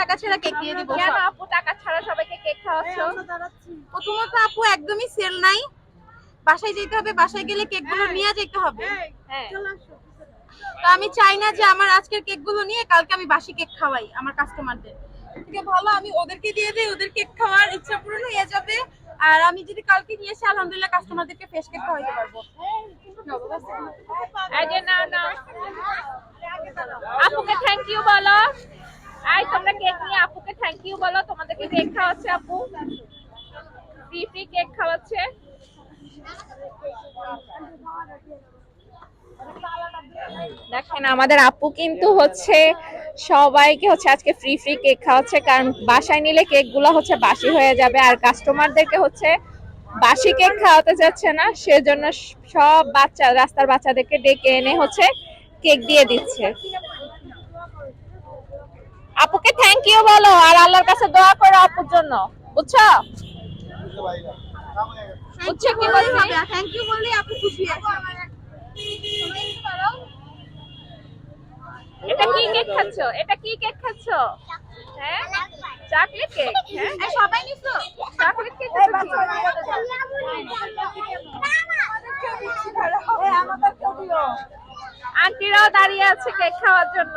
টাকা ছাড়া কেক দিয়ে দিব। কেন আপু টাকা ছাড়া সবাইকে কেক খাওয়াচ্ছ? প্রথমত আপু একদমই সেল নাই। বাসায় যেতে হবে বাসায় গেলে কেকগুলো নিয়ে যেতে হবে। হ্যাঁ। তো আমি চাই না যে আমার আজকের কেকগুলো নিয়ে কালকে আমি বাসি কেক খাওয়াই আমার কাস্টমারদের থেকে ভালো আমি ওদেরকে দিয়ে দিই ওদের কেক খাওয়ার ইচ্ছা পূরণ হয়ে যাবে। আর আমি যদি কালকে নিয়ে এসে আলহামদুলিল্লাহ কাস্টমারদেরকে ফ্রেশ কেক খাওয়াইতে পারব। এই না না। আপুকে থ্যাংক ইউ বলো। কেক নিয়ে আপুকে থ্যাংক ইউ বলো। তোমাদেরকে কেক খাওয়াচ্ছে আপু। ফ্রি ফ্রি কেক খাওয়াচ্ছে। দেখেন, আমাদের আপু কিন্তু হচ্ছে সবাইকে হচ্ছে আজকে ফ্রি ফ্রি কেক খাওয়াচ্ছে, কারণ বাসায় নিলে কেকগুলো হচ্ছে বাসি হয়ে যাবে, আর কাস্টমারদেরকে হচ্ছে বাসি কেক খাওয়াতে যাচ্ছে না, সেজন্য সব বাচ্চা, রাস্তার বাচ্চাদেরকে ডেকে এনে হচ্ছে কেক দিয়ে দিচ্ছে। আপুকে থ্যাংক ইউ বলো আর আল্লাহর কাছে দোয়া করো আপুর জন্য। বুঝছ? বুঝছ কি বলছি? থ্যাংক ইউ বললেই আপু খুশি এটা কি কেক খাচ্ছ? এটা কি কেক খাচ্ছ? হ্যাঁ? চকলেট কেক হ্যাঁ? সবাই নিছো? চকলেট কেক আন্টিরাও দাঁড়িয়ে আছে কেক খাওয়ার জন্য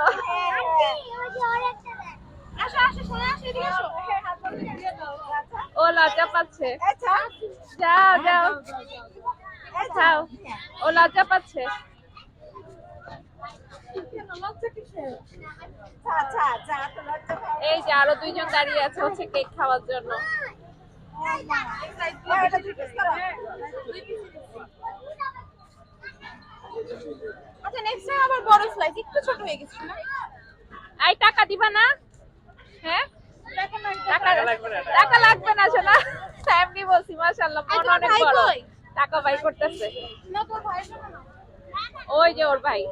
ও লজ্জা পাচ্ছে যাও যাও যাও ও লজ্জা পাচ্ছে এই যে আরও দুইজন দাঁড়িয়ে আছে হচ্ছে কেক খাওয়ার জন্য আচ্ছা নেক্সট টাইম আবার বড় স্লাইস একটু ছোট হয়ে গেছে না? আই টাকা দিবা না? হ্যাঁ? টাকা টাকা লাগবে না শোনা। এমনি বলছি মাশাআল্লাহ মন অনেক বড়? টাকা বাই করতেছে। ওই যে ওর ভাই।